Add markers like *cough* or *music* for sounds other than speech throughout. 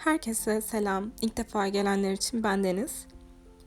Herkese selam. İlk defa gelenler için ben Deniz.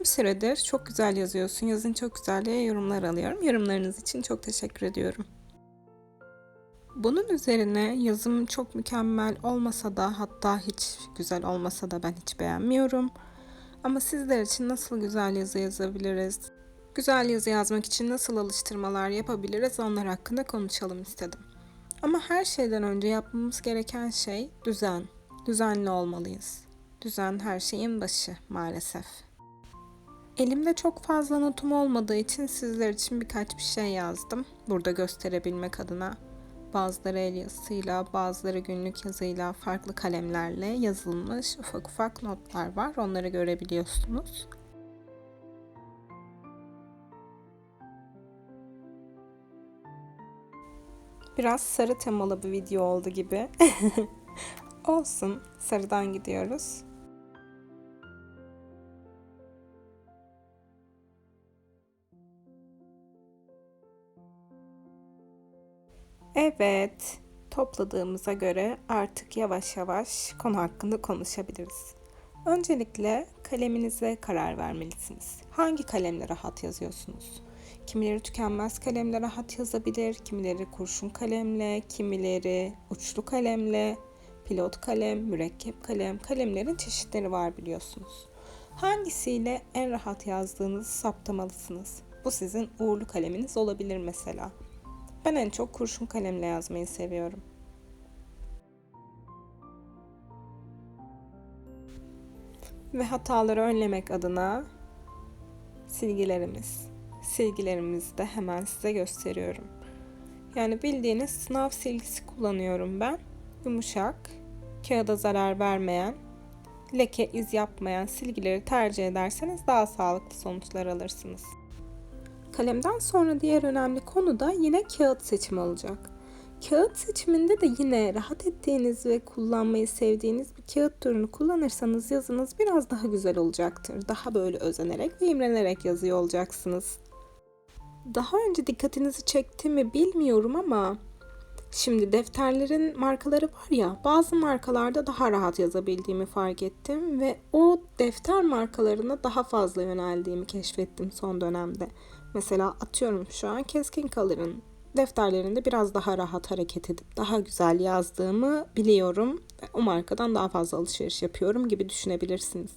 Bir süredir çok güzel yazıyorsun. Yazın çok güzel diye yorumlar alıyorum. Yorumlarınız için çok teşekkür ediyorum. Bunun üzerine yazım çok mükemmel olmasa da hatta hiç güzel olmasa da ben hiç beğenmiyorum. Ama sizler için nasıl güzel yazı yazabiliriz? Güzel yazı yazmak için nasıl alıştırmalar yapabiliriz onlar hakkında konuşalım istedim. Ama her şeyden önce yapmamız gereken şey düzen. Düzenli olmalıyız. Düzen her şeyin başı maalesef. Elimde çok fazla notum olmadığı için sizler için birkaç bir şey yazdım. Burada gösterebilmek adına. Bazıları el yazısıyla, bazıları günlük yazıyla, farklı kalemlerle yazılmış ufak ufak notlar var. Onları görebiliyorsunuz. Biraz sarı temalı bir video oldu gibi. *laughs* Olsun, sarıdan gidiyoruz. Evet, topladığımıza göre artık yavaş yavaş konu hakkında konuşabiliriz. Öncelikle kaleminize karar vermelisiniz. Hangi kalemle rahat yazıyorsunuz? Kimileri tükenmez kalemle rahat yazabilir, kimileri kurşun kalemle, kimileri uçlu kalemle, pilot kalem, mürekkep kalem, kalemlerin çeşitleri var biliyorsunuz. Hangisiyle en rahat yazdığınızı saptamalısınız. Bu sizin uğurlu kaleminiz olabilir mesela. Ben en çok kurşun kalemle yazmayı seviyorum. Ve hataları önlemek adına silgilerimiz. Silgilerimizi de hemen size gösteriyorum. Yani bildiğiniz sınav silgisi kullanıyorum ben. Yumuşak, kağıda zarar vermeyen, leke iz yapmayan silgileri tercih ederseniz daha sağlıklı sonuçlar alırsınız. Kalemden sonra diğer önemli konu da yine kağıt seçimi olacak. Kağıt seçiminde de yine rahat ettiğiniz ve kullanmayı sevdiğiniz bir kağıt türünü kullanırsanız yazınız biraz daha güzel olacaktır. Daha böyle özenerek ve imrenerek yazıyor olacaksınız. Daha önce dikkatinizi çekti mi bilmiyorum ama Şimdi defterlerin markaları var ya bazı markalarda daha rahat yazabildiğimi fark ettim ve o defter markalarına daha fazla yöneldiğimi keşfettim son dönemde. Mesela atıyorum şu an Keskin Kalır'ın defterlerinde biraz daha rahat hareket edip daha güzel yazdığımı biliyorum o markadan daha fazla alışveriş yapıyorum gibi düşünebilirsiniz.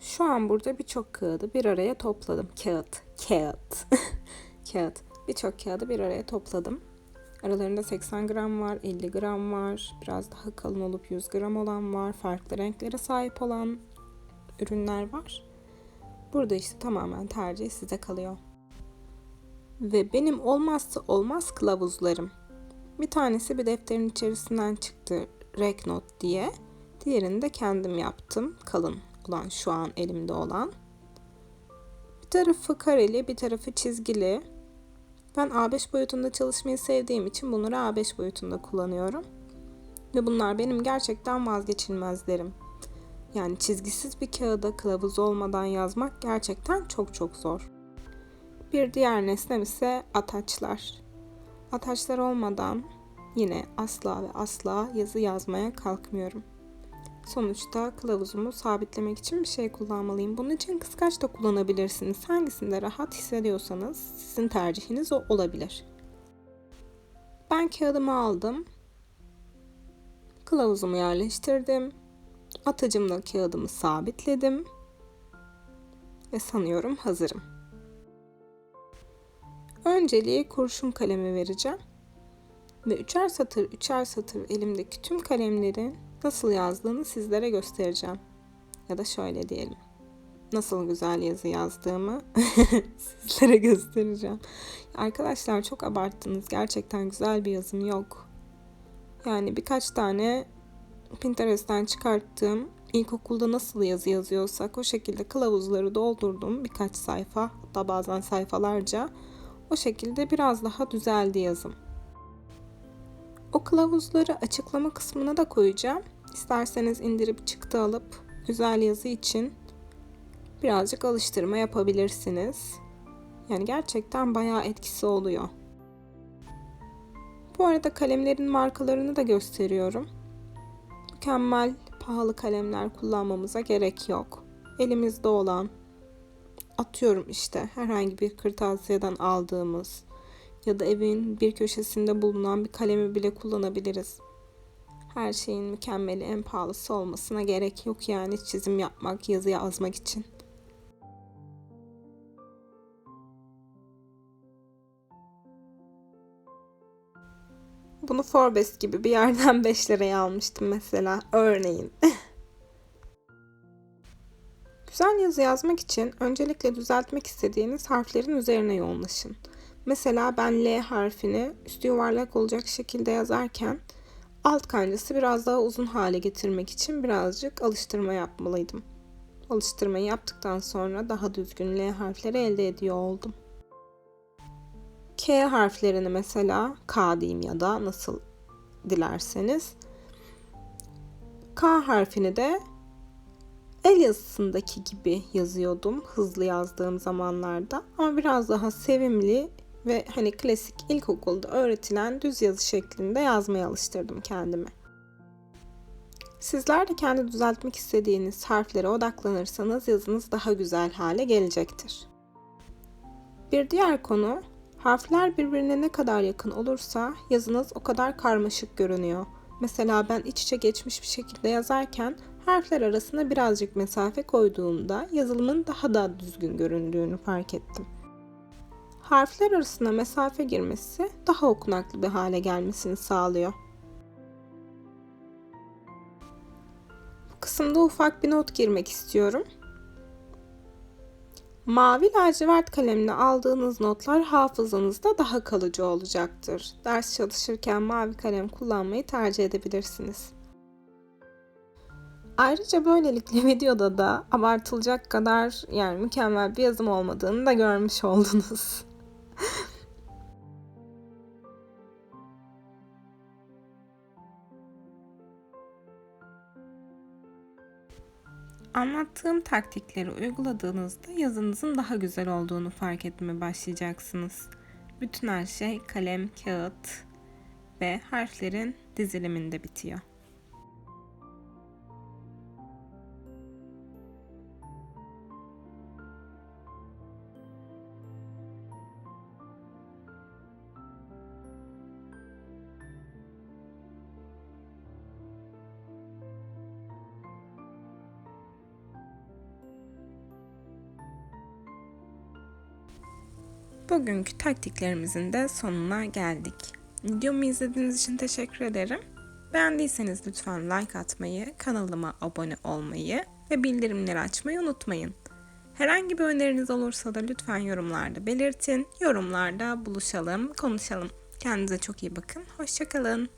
Şu an burada birçok kağıdı bir araya topladım. Kağıt, kağıt, *laughs* kağıt. Birçok kağıdı bir araya topladım. Aralarında 80 gram var, 50 gram var, biraz daha kalın olup 100 gram olan var, farklı renklere sahip olan ürünler var. Burada işte tamamen tercih size kalıyor. Ve benim olmazsa olmaz kılavuzlarım. Bir tanesi bir defterin içerisinden çıktı Reknot diye. Diğerini de kendim yaptım. Kalın olan şu an elimde olan. Bir tarafı kareli, bir tarafı çizgili. Ben A5 boyutunda çalışmayı sevdiğim için bunları A5 boyutunda kullanıyorum. Ve bunlar benim gerçekten vazgeçilmezlerim. Yani çizgisiz bir kağıda kılavuz olmadan yazmak gerçekten çok çok zor. Bir diğer nesnem ise ataçlar. Ataçlar olmadan yine asla ve asla yazı yazmaya kalkmıyorum. Sonuçta kılavuzumu sabitlemek için bir şey kullanmalıyım. Bunun için kıskaç da kullanabilirsiniz. Hangisinde rahat hissediyorsanız sizin tercihiniz o olabilir. Ben kağıdımı aldım. Kılavuzumu yerleştirdim. Atacımla kağıdımı sabitledim. Ve sanıyorum hazırım. Önceliği kurşun kalemi vereceğim. Ve üçer satır üçer satır elimdeki tüm kalemlerin nasıl yazdığını sizlere göstereceğim. Ya da şöyle diyelim. Nasıl güzel yazı yazdığımı *laughs* sizlere göstereceğim. Arkadaşlar çok abarttınız. Gerçekten güzel bir yazım yok. Yani birkaç tane Pinterest'ten çıkarttığım ilkokulda nasıl yazı yazıyorsak o şekilde kılavuzları doldurdum birkaç sayfa hatta bazen sayfalarca o şekilde biraz daha düzeldi yazım. O kılavuzları açıklama kısmına da koyacağım. İsterseniz indirip çıktı alıp güzel yazı için birazcık alıştırma yapabilirsiniz. Yani gerçekten bayağı etkisi oluyor. Bu arada kalemlerin markalarını da gösteriyorum mükemmel pahalı kalemler kullanmamıza gerek yok. Elimizde olan atıyorum işte herhangi bir kırtasiyeden aldığımız ya da evin bir köşesinde bulunan bir kalemi bile kullanabiliriz. Her şeyin mükemmeli en pahalısı olmasına gerek yok yani çizim yapmak, yazı yazmak için. Bunu Forbes gibi bir yerden *laughs* 5 liraya almıştım mesela örneğin. *laughs* Güzel yazı yazmak için öncelikle düzeltmek istediğiniz harflerin üzerine yoğunlaşın. Mesela ben L harfini üstü yuvarlak olacak şekilde yazarken alt kancası biraz daha uzun hale getirmek için birazcık alıştırma yapmalıydım. Alıştırmayı yaptıktan sonra daha düzgün L harfleri elde ediyor oldum. K harflerini mesela K diyeyim ya da nasıl dilerseniz. K harfini de el yazısındaki gibi yazıyordum hızlı yazdığım zamanlarda ama biraz daha sevimli ve hani klasik ilkokulda öğretilen düz yazı şeklinde yazmaya alıştırdım kendimi. Sizler de kendi düzeltmek istediğiniz harflere odaklanırsanız yazınız daha güzel hale gelecektir. Bir diğer konu harfler birbirine ne kadar yakın olursa yazınız o kadar karmaşık görünüyor. Mesela ben iç içe geçmiş bir şekilde yazarken harfler arasında birazcık mesafe koyduğumda yazılımın daha da düzgün göründüğünü fark ettim. Harfler arasında mesafe girmesi daha okunaklı bir hale gelmesini sağlıyor. Bu kısımda ufak bir not girmek istiyorum. Mavi lacivert kalemle aldığınız notlar hafızanızda daha kalıcı olacaktır. Ders çalışırken mavi kalem kullanmayı tercih edebilirsiniz. Ayrıca böylelikle *laughs* videoda da abartılacak kadar yani mükemmel bir yazım olmadığını da görmüş oldunuz. Anlattığım taktikleri uyguladığınızda yazınızın daha güzel olduğunu fark etmeye başlayacaksınız. Bütün her şey kalem, kağıt ve harflerin diziliminde bitiyor. Bugünkü taktiklerimizin de sonuna geldik. Videomu izlediğiniz için teşekkür ederim. Beğendiyseniz lütfen like atmayı, kanalıma abone olmayı ve bildirimleri açmayı unutmayın. Herhangi bir öneriniz olursa da lütfen yorumlarda belirtin. Yorumlarda buluşalım, konuşalım. Kendinize çok iyi bakın. Hoşçakalın.